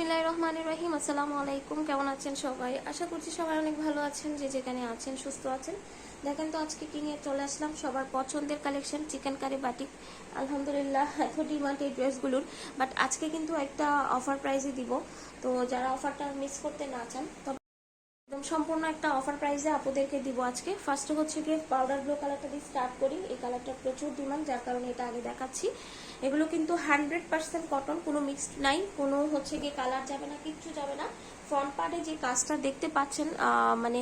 বিসমিল্লাহ রহমান রহিম। আসসালামু আলাইকুম। কেমন আছেন সবাই? আশা করছি সবাই অনেক ভালো আছেন, যে যেখানে আছেন, সুস্থ আছেন। দেখেন তো, আজকে কি নিয়ে চলে আসলাম? সবার পছন্দের কালেকশন চিকেন কারি বাটিক আলহামদুলিল্লাহ, এত ডিমান্ড এই ড্রেসগুলোর বাট আজকে কিন্তু একটা অফার প্রাইজে দিব। তো যারা অফারটা মিস করতে না চান একদম সম্পূর্ণ একটা অফার প্রাইসে আপনাদেরকে দিব আজকে। ফার্স্টে হচ্ছে গিয়ে পাউডার ব্লু কালারটা দিয়ে স্টার্ট করি। এই কালারটা প্রচুর ডিমান্ড যার কারণে এটা আগে দেখাচ্ছি। এগুলো কিন্তু হান্ড্রেড পার্সেন্ট কটন কোনো মিক্সড নাই। কোনো হচ্ছে গিয়ে কালার যাবে না, কিচ্ছু যাবে না। ফ্রন্ট পার্টে যে কাজটা দেখতে পাচ্ছেন মানে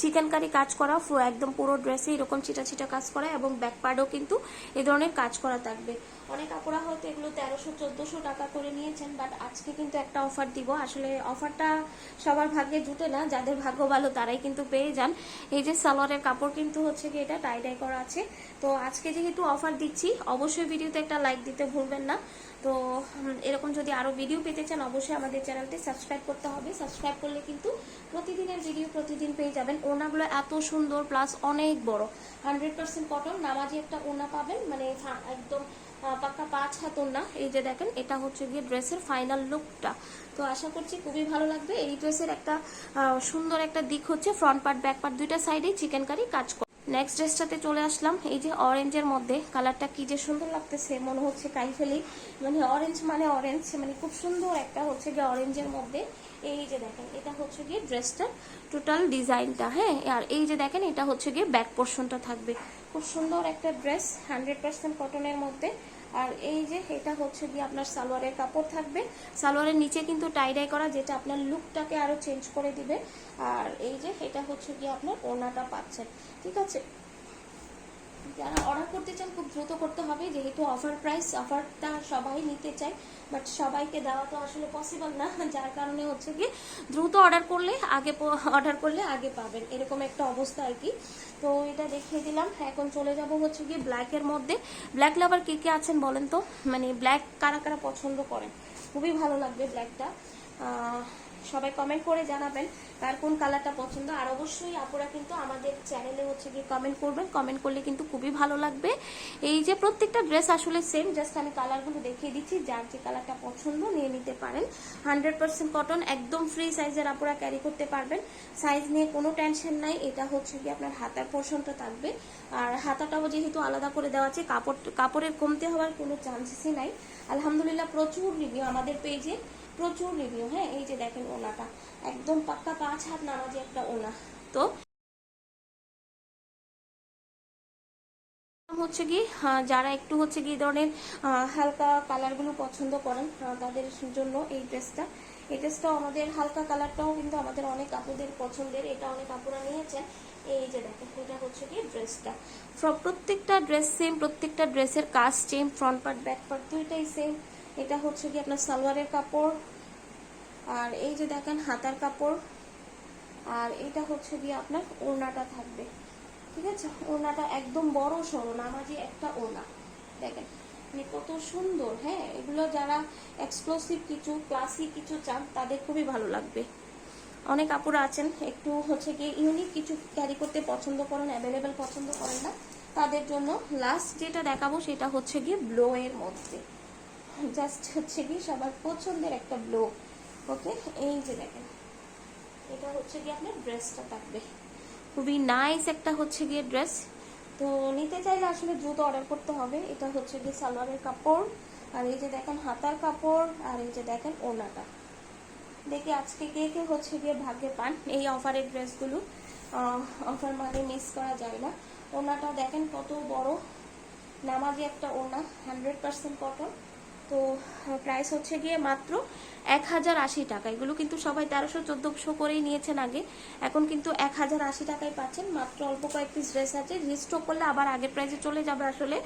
চিকেন কারি কাজ করা একদম পুরো ড্রেসে এরকম চিটা চিটা কাজ করা এবং ব্যাক পার্টেও কিন্তু এ ধরনের কাজ করা থাকবে। অনেক আপুরা হয়তো এগুলো তেরোশো, চোদ্দোশো টাকা করে নিয়েছেন বাট আজকে কিন্তু একটা অফার দিব। আসলে অফারটা সবার ভাগ্যে জুটে না, যাদের ভাগ্য ভালো তারাই কিন্তু পেয়ে যান। এই যে সালোয়ারের কাপড় কিন্তু হচ্ছে কি এটা টাই ডাই করা আছে। তো আজকে যেহেতু অফার দিচ্ছি, অবশ্যই ভিডিওতে একটা লাইক দিতে ভুলবেন না। তো এরকম যদি আরও ভিডিও পেতে চান, অবশ্যই আমাদের চ্যানেলটি সাবস্ক্রাইব করতে হবে। সাবস্ক্রাইব করলে কিন্তু প্রতিদিনের ভিডিও প্রতিদিন পেয়ে যাবেন। ওনাগুলো এত সুন্দর প্লাস অনেক বড়। হান্ড্রেড পার্সেন্ট কটন নামাজি একটা ওনা পাবেন মানে একদম পাক্কা পাঁচ হাত ওনা। এই যে দেখেন, এটা হচ্ছে গিয়ে ড্রেসের ফাইনাল লুকটা তো আশা করছি খুবই ভালো লাগবে। এই ড্রেসের একটা সুন্দর একটা দিক হচ্ছে ফ্রন্ট পার্ট ব্যাক পার্ট দুইটা সাইডেই চিকেন কারি কাজ নেক্সট ড্রেসটাতে চলে আসলাম। এই যে অরেঞ্জের মধ্যে কালারটা কি যে সুন্দর লাগতেছে, মনে হচ্ছে কাই ফেলি মানে অরেঞ্জ মানে অরেঞ্জ মানে খুব সুন্দর একটা হচ্ছে গিয়ে অরেঞ্জের মধ্যে। এই যে দেখেন, এটা হচ্ছে গিয়ে ড্রেসটার টোটাল ডিজাইনটা হ্যাঁ? আর এই যে দেখেন, এটা হচ্ছে গিয়ে ব্যাক পোর্শনটা থাকবে। খুব সুন্দর একটা ড্রেস হান্ড্রেড পার্সেন্ট কটনের মধ্যে। আর এই যে, এটা হচ্ছে গিয়ে আপনার সালোয়ারের কাপড় থাকবে। সালোয়ারের নিচে কিন্তু টাইডাই করা, যেটা আপনার লুকটাকে আরও চেঞ্জ করে দিবে। আর এই যে, এটা হচ্ছে গিয়ে আপনার ওনাটা পাচ্ছেন। ঠিক আছে? যারা অর্ডার করতে চান, খুব দ্রুত করতে হবে। যেহেতু অফার প্রাইস অফারটা সবাই নিতে চায়। বাট সবাইকে দেওয়া তো আসলে পসিবল না। যার কারণে হচ্ছে কি দ্রুত অর্ডার করলে আগে অর্ডার করলে আগে পাবেন। এরকম একটা অবস্থা আর কি। তো এটা দেখিয়ে দিলাম। এখন চলে যাব হচ্ছে কি ব্ল্যাকের মধ্যে। ব্ল্যাক লাভার কে কে আছেন বলেন তো? মানে ব্ল্যাক কারা কারা পছন্দ করেন? খুবই ভালো লাগবে ব্ল্যাকটা সবাই কমেন্ট করে জানাবেন কার কোন কালারটা পছন্দ। আর অবশ্যই আপুরা কিন্তু আমাদের চ্যানেলে হচ্ছে গিয়ে কমেন্ট করবেন। কমেন্ট করলে কিন্তু খুবই ভালো লাগবে। এই যে প্রত্যেকটা ড্রেস আসলে সেম জাস্ট আমি কালারগুলো দেখিয়ে দিচ্ছি। যার যে কালারটা পছন্দ নিয়ে নিতে পারেন। হান্ড্রেড পার্সেন্ট কটন একদম ফ্রি সাইজের আপুরা ক্যারি করতে পারবেন। সাইজ নিয়ে কোনো টেনশন নাই। এটা হচ্ছে কি আপনার হাতার পোর্শনটা থাকবে। আর হাতাটাও যেহেতু আলাদা করে দেওয়া আছে, কাপড়, কাপড়ের কমতে হওয়ার কোনো চান্সেসই নাই। আলহামদুলিল্লাহ প্রচুর রিভিউ আমাদের পেজে প্রচুর রিভিউ হ্যাঁ? এই যে দেখেন ওনাটা। একদম পাক্কা পাঁচ হাত নামাজি একটা ওনা। তো হচ্ছে কি যারা একটু হচ্ছে কি ধরনের হালকা কালারগুলো পছন্দ করেন তাদের জন্য এই ড্রেসটা। এই ড্রেসটাও আমাদের, হালকা কালারটাও কিন্তু আমাদের অনেক আপুদের পছন্দের, এটা অনেক আপুরা নিয়েছেন। এই যে দেখেন, এটা হচ্ছে কি ড্রেসটা। প্রত্যেকটা ড্রেস সেম প্রত্যেকটা ড্রেসের কাজ same front part back part দুইটাই সেম এটা হচ্ছে কি আপনার সালোয়ারের কাপড়। আর এই যে দেখেন হাতার কাপড়, আর এটা হচ্ছে গিয়ে আপনার ওড়নাটা থাকবে। ঠিক আছে? ওড়নাটা একদম বড় সড়ো নামাজি একটা ওড়না। দেখেন মানে কত সুন্দর হ্যাঁ? এগুলো যারা এক্সক্লুসিভ কিছু ক্লাসিক কিছু চান, তাদের খুবই ভালো লাগবে। অনেক আপুরা আছেন, একটু হচ্ছে গিয়ে ইউনিক কিছু ক্যারি করতে পছন্দ করেন অ্যাভেলেবেল পছন্দ করেন না, তাদের জন্য লাস্ট যেটা দেখাবো সেটা হচ্ছে গিয়ে ব্লো এর মধ্যে। জাস্ট হচ্ছে কি সবার পছন্দের একটা ব্লো। ওকে, এই যে দেখেন। এটা হচ্ছে গিয়ে আপনার ড্রেসটা থাকবে। খুবই নাইস একটা হচ্ছে গিয়ে ড্রেস। তো নিতে চাইলে আসলে দ্রুত অর্ডার করতে হবে। এটা হচ্ছে গিয়ে সালোয়ারের কাপড়। আর এই যে দেখেন হাতার কাপড়, আর এই যে দেখেন ওনাটা দেখি আজকে কে কে হচ্ছে গিয়ে ভাগ্যে পান এই অফারের ড্রেসগুলো। অফার মানে মিস করা যায় না। ওনাটা দেখেন কত বড়। নামাজি একটা ওনা হান্ড্রেড পার্সেন্ট কটন তো প্রাইস হচ্ছে গিয়ে মাত্র এক হাজার আশি টাকা। এগুলো কিন্তু সবাই তেরোশো চোদ্দোশো করেই নিয়েছেন আগে। এখন কিন্তু এক হাজার আশি টাকায় পাচ্ছেন। মাত্র অল্প কয়েক পিস ড্রেস আছে। রিস্টক করলে আবার আগের প্রাইসে চলে যাবে আসলে।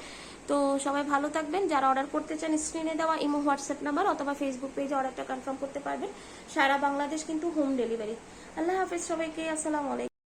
তো সবাই ভালো থাকবেন। যারা অর্ডার করতে চান স্ক্রিনে দেওয়া ইমো হোয়াটসঅ্যাপ নাম্বার অথবা ফেসবুক পেজে অর্ডারটা কনফার্ম করতে পারবেন। সারা বাংলাদেশ কিন্তু হোম ডেলিভারি আল্লাহ হাফিজ সবাইকে। আসসালামু আলাইকুম।